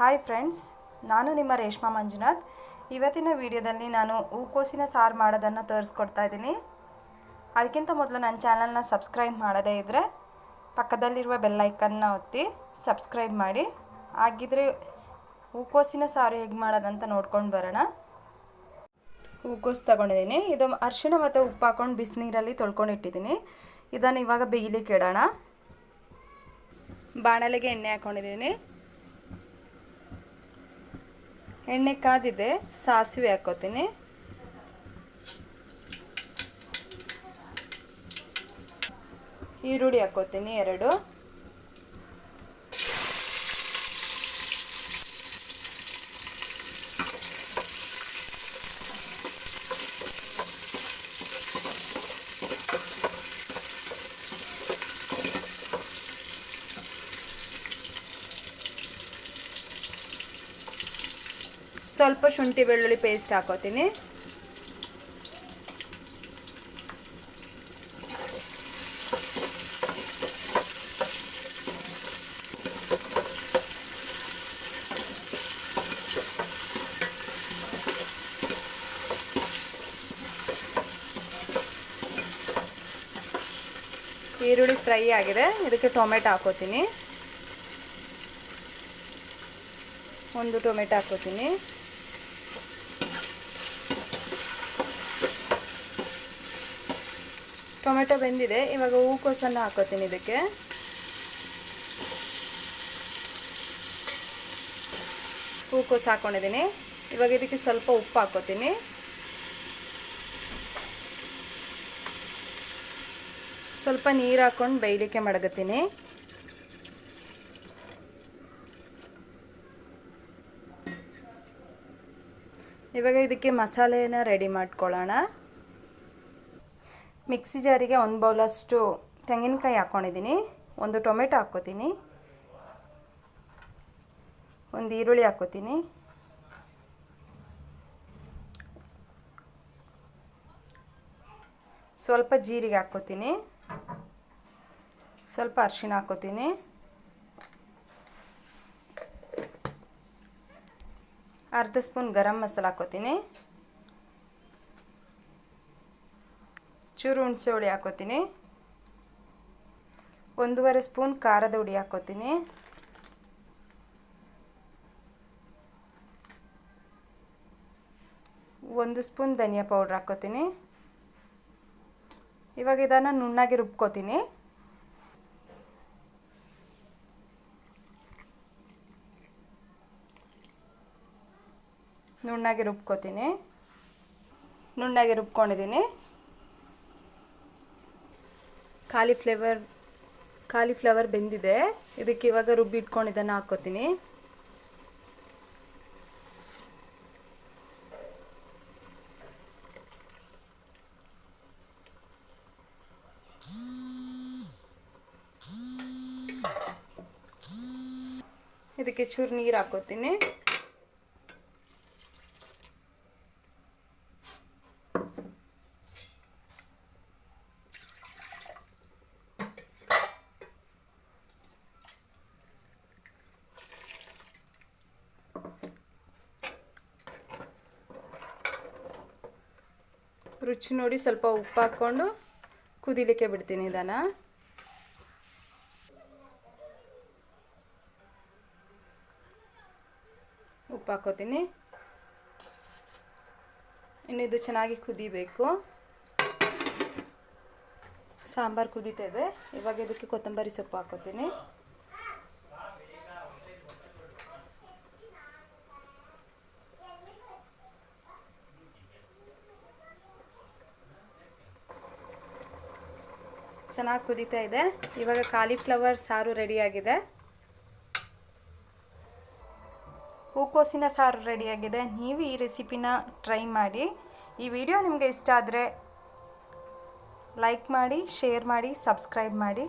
Hi friends ನಾನು ನಿಮ್ಮ ರೇಷ್ಮಾ ಮಂಜುನಾಥ್. ಇವತ್ತಿನ ವಿಡಿಯೋದಲ್ಲಿ ನಾನು ಹೂಕೋಸಿನ ಸಾರು ಮಾಡೋದನ್ನು ತೋರಿಸ್ಕೊಡ್ತಾ ಇದ್ದೀನಿ. ಅದಕ್ಕಿಂತ ಮೊದಲು ನನ್ನ ಚಾನಲ್ನ ಸಬ್ಸ್ಕ್ರೈಬ್ ಮಾಡದೇ ಇದ್ದರೆ ಪಕ್ಕದಲ್ಲಿರುವ ಬೆಲ್ಲೈಕನ್ನ ಒತ್ತಿ ಸಬ್ಸ್ಕ್ರೈಬ್ ಮಾಡಿ. ಹಾಗಿದ್ರೆ ಹೂಕೋಸಿನ ಸಾರು ಹೇಗೆ ಮಾಡೋದಂತ ನೋಡ್ಕೊಂಡು ಬರೋಣ. ಹೂಕೋಸು ತಗೊಂಡಿದ್ದೀನಿ. ಇದು ಅರಿಶಿಣ ಮತ್ತು ಉಪ್ಪು ಹಾಕೊಂಡು ಬಿಸಿನೀರಲ್ಲಿ ತೊಳ್ಕೊಂಡು ಇಟ್ಟಿದ್ದೀನಿ. ಇದನ್ನು ಇವಾಗ ಬೇಯಲಿಕ್ಕೆ ಇಡೋಣ. ಬಾಣಲೆಗೆ ಎಣ್ಣೆ ಹಾಕ್ಕೊಂಡಿದ್ದೀನಿ ಎಣ್ಣೆ ಕಾದಿದೆ ಸಾಸಿವೆ ಹಾಕೋತೀನಿ. ಈರುಳ್ಳಿ ಹಾಕೋತೀನಿ ಎರಡು. ಸ್ವಲ್ಪ ಶುಂಠಿ ಬೆಳ್ಳುಳ್ಳಿ ಪೇಸ್ಟ್ ಹಾಕೋತೀನಿ. ಈರುಳ್ಳಿ ಫ್ರೈ ಆಗಿದೆ. ಇದಕ್ಕೆ ಟೊಮೆಟೊ ಹಾಕೋತೀನಿ. ಒಂದು ಟೊಮೆಟೊ ಹಾಕೋತೀನಿ. ಟೊಮೆಟೊ ಬೆಂದಿದೆ. ಇವಾಗ ಹೂಕೋಸನ್ನು ಹಾಕೋತೀನಿ ಇದಕ್ಕೆ. ಹೂಕೋಸು ಹಾಕೊಂಡಿದ್ದೀನಿ. ಇವಾಗ ಇದಕ್ಕೆ ಸ್ವಲ್ಪ ಉಪ್ಪು ಹಾಕೋತೀನಿ. ಸ್ವಲ್ಪ ನೀರು ಹಾಕ್ಕೊಂಡು ಬೇಯಲಿಕ್ಕೆ ಮಡಗತ್ತೀನಿ. ಇವಾಗ ಇದಕ್ಕೆ ಮಸಾಲೆಯನ್ನು ರೆಡಿ ಮಾಡ್ಕೊಳ್ಳೋಣ. ಮಿಕ್ಸಿ ಜಾರಿಗೆ ಒಂದು ಬೌಲಷ್ಟು ತೆಂಗಿನಕಾಯಿ ಹಾಕ್ಕೊಂಡಿದ್ದೀನಿ. ಒಂದು ಟೊಮೆಟೊ ಹಾಕ್ಕೋತೀನಿ. ಒಂದು ಈರುಳ್ಳಿ ಹಾಕ್ಕೋತೀನಿ. ಸ್ವಲ್ಪ ಜೀರಿಗೆ ಹಾಕ್ಕೋತೀನಿ. ಸ್ವಲ್ಪ ಅರಿಶಿಣ ಹಾಕ್ಕೋತೀನಿ. ಅರ್ಧ ಸ್ಪೂನ್ ಗರಂ ಮಸಾಲ ಹಾಕ್ಕೋತೀನಿ. ಚೂರು ಹುಣಸೆ ಹುಳಿ ಹಾಕೋತೀನಿ. ಒಂದೂವರೆ ಸ್ಪೂನ್ ಖಾರದ ಹುಡಿ ಹಾಕೋತೀನಿ. ಒಂದು ಸ್ಪೂನ್ ಧನಿಯಾ ಪೌಡ್ರ್ ಹಾಕೋತೀನಿ. ಇವಾಗ ಇದನ್ನು ನುಣ್ಣಾಗಿ ರುಬ್ಕೋತೀನಿ. ನುಣ್ಣಾಗಿ ರುಬ್ಕೋತೀನಿ. ನುಣ್ಣಾಗಿ ರುಬ್ಕೊಂಡಿದ್ದೀನಿ. ಕಾಲಿಫ್ಲೇವರ್ ಕಾಲಿಫ್ಲವರ್ ಬೆಂದಿದೆ. ಇದಕ್ಕೆ ಇವಾಗ ರುಬ್ಬಿ ಇಟ್ಕೊಂಡಿದ್ದನ್ನು ಹಾಕ್ಕೋತೀನಿ. ಇದಕ್ಕೆ ಚೂರು ನೀರು ಹಾಕೋತೀನಿ ರುಚಿ ನೋಡಿ ಸ್ವಲ್ಪ ಉಪ್ಪು ಹಾಕ್ಕೊಂಡು ಕುದಿಲಿಕ್ಕೆ ಬಿಡ್ತೀನಿ ಇದನ್ನು ಉಪ್ಪು ಹಾಕೋತೀನಿ ಇನ್ನು ಇದು ಚೆನ್ನಾಗಿ ಕುದಿಬೇಕು. ಸಾಂಬಾರು ಕುದೀತಾ ಇದೆ. ಇವಾಗ ಇದಕ್ಕೆ ಕೊತ್ತಂಬರಿ ಸೊಪ್ಪು ಹಾಕೋತೀನಿ. ಚೆನ್ನಾಗಿ ಕುದೀತಾ ಇದೆ. ಇವಾಗ ಕಾಲಿಫ್ಲವರ್ ಸಾರು ರೆಡಿಯಾಗಿದೆ ಹೂಕೋಸಿನ ಸಾರು ರೆಡಿಯಾಗಿದೆ ನೀವು ಈ ರೆಸಿಪಿನ ಟ್ರೈ ಮಾಡಿ. ಈ ವಿಡಿಯೋ ನಿಮಗೆ ಇಷ್ಟ ಆದರೆ ಲೈಕ್ ಮಾಡಿ ಶೇರ್ ಮಾಡಿ ಸಬ್ಸ್ಕ್ರೈಬ್ ಮಾಡಿ.